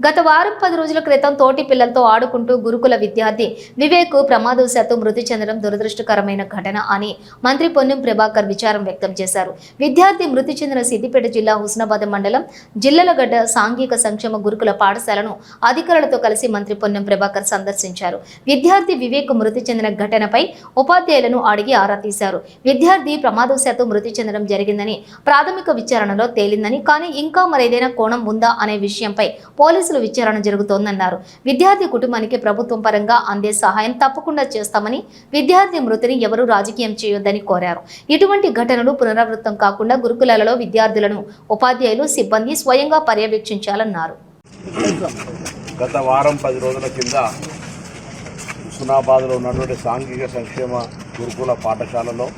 గత వారం పది రోజుల క్రితం తోటి పిల్లలతో ఆడుకుంటూ గురుకుల విద్యార్థి వివేక్ ప్రమాదవశాత్తు మృతి చెందడం దురదృష్టకరమైన ఘటన అని మంత్రి పొన్నం ప్రభాకర్ విచారం వ్యక్తం చేశారు. విద్యార్థి మృతి చెందిన సిద్దిపేట జిల్లా హుస్నాబాద్ మండలం జిల్లలగడ్డ సాంఘిక సంక్షేమ గురుకుల పాఠశాలను అధికారులతో కలిసి మంత్రి పొన్నం ప్రభాకర్ సందర్శించారు. విద్యార్థి వివేక్ మృతి చెందిన ఘటనపై ఉపాధ్యాయులను అడిగి ఆరా తీశారు. విద్యార్థి ప్రమాదవశాత్తు మృతి చెందడం జరిగిందని ప్రాథమిక విచారణలో తేలిందని కానీ ఇంకా మరేదైనా కోణం ఉందా అనే విషయంపై పోలీసులు విచారణ జరుగుతోందన్నారు. విద్యార్థి కుటుంబానికి ప్రభుత్వం పరంగా అందే సహాయం తప్పకుండా చేస్తామని విద్యార్థి మృతిని ఎవరూ రాజకీయం చేయొద్దని కోరారు. ఇటువంటి ఘటనలు పునరావృతం కాకుండా గురుకులాలలో విద్యార్థులను ఉపాధ్యాయులు సిబ్బంది స్వయంగా పర్యవేక్షించాలన్నారు. గత వారం పది రోజుల కింద హుస్నాబాద్లో ఉన్నటువంటి సాంఘిక సంక్షేమ గురుకుల పాఠశాలలో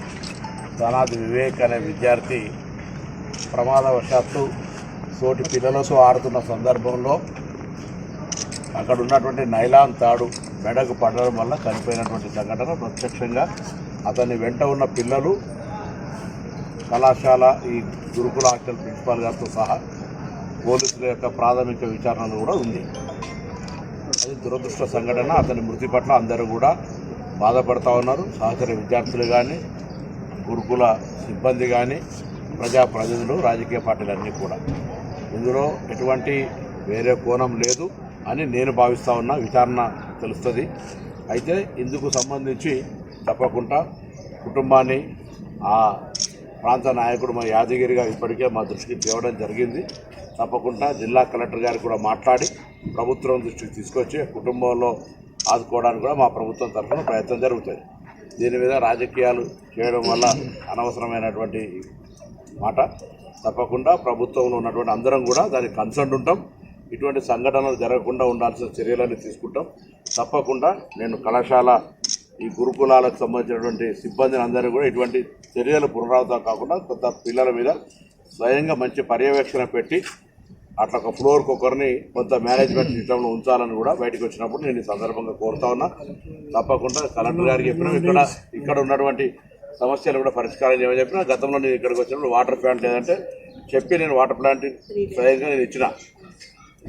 ధనాది వివేక్ అనే విద్యార్థి ప్రమాదవశాత్తు తోటి పిల్లలతో ఆడుతున్న సందర్భంలో అక్కడ ఉన్నటువంటి నైలాన్ తాడు మెడకు పడడం వల్ల చనిపోయినటువంటి సంఘటన. ప్రత్యక్షంగా అతని వెంట ఉన్న పిల్లలు కళాశాల ఈ గురుకుల హాస్టల్ ప్రిన్సిపాల్ గారితో సహా పోలీసుల యొక్క ప్రాథమిక విచారణలు కూడా ఉంది. అది దురదృష్ట సంఘటన. అతని మృతి పట్ల అందరూ కూడా బాధపడతా ఉన్నారు. సహచర విద్యార్థులు కానీ గురుకుల సిబ్బంది కానీ ప్రజాప్రతినిధులు రాజకీయ పార్టీలన్నీ కూడా. ఇందులో ఎటువంటి వేరే కోణం లేదు అని నేను భావిస్తా ఉన్నా విచారణ తెలుస్తుంది. అయితే ఇందుకు సంబంధించి తప్పకుండా కుటుంబాన్ని ఆ ప్రాంత నాయకుడు మా యాదగిరిగా ఇప్పటికే మా దృష్టికి తేవడం జరిగింది. తప్పకుండా జిల్లా కలెక్టర్ గారు కూడా మాట్లాడి ప్రభుత్వం దృష్టికి తీసుకొచ్చి కుటుంబంలో ఆదుకోవడానికి కూడా మా ప్రభుత్వం తరఫున ప్రయత్నం జరుగుతుంది. దీని మీద రాజకీయాలు చేయడం వల్ల అనవసరమైనటువంటి మాట. తప్పకుండా ప్రభుత్వంలో ఉన్నటువంటి అందరం కూడా దానికి కన్సర్న్ ఉంటాం. ఇటువంటి సంఘటనలు జరగకుండా ఉండాల్సిన చర్యలన్నీ తీసుకుంటాం. తప్పకుండా నేను కళాశాల ఈ గురుకులాలకు సంబంధించినటువంటి సిబ్బందిని అందరూ కూడా ఇటువంటి చర్యలు పునరావృతం కాకుండా కొత్త పిల్లల మీద స్వయంగా మంచి పర్యవేక్షణ పెట్టి అట్లా ఒక ఫ్లోర్కి ఒకరిని కొంత మేనేజ్మెంట్ సిస్టంలో ఉంచాలని కూడా బయటకు వచ్చినప్పుడు నేను ఈ సందర్భంగా కోరుతా ఉన్నా. తప్పకుండా కలెక్టర్ గారికి చెప్పిన ఇక్కడ ఇక్కడ ఉన్నటువంటి సమస్యలు కూడా పరిష్కారం ఏమని చెప్పినా గతంలో నేను ఇక్కడికి వచ్చినప్పుడు వాటర్ ప్లాంట్ లేదంటే చెప్పి నేను వాటర్ ప్లాంట్ స్వయంగా నేను ఇచ్చిన.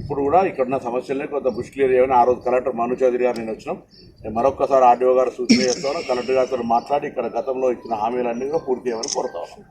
ఇప్పుడు కూడా ఇక్కడ ఉన్న సమస్యలనే కొంత బుష్ క్లియర్ చేయమని ఆ రోజు కలెక్టర్ మను చౌదరి గారు నేను వచ్చినాం. నేను మరొక్కసారి ఆర్డీఓ గారు సూచన చేస్తాను. కలెక్టర్ గారితో మాట్లాడి ఇక్కడ గతంలో ఇచ్చిన హామీలన్నీ కూడా పూర్తి చేయమని కోరుతా ఉన్నాం.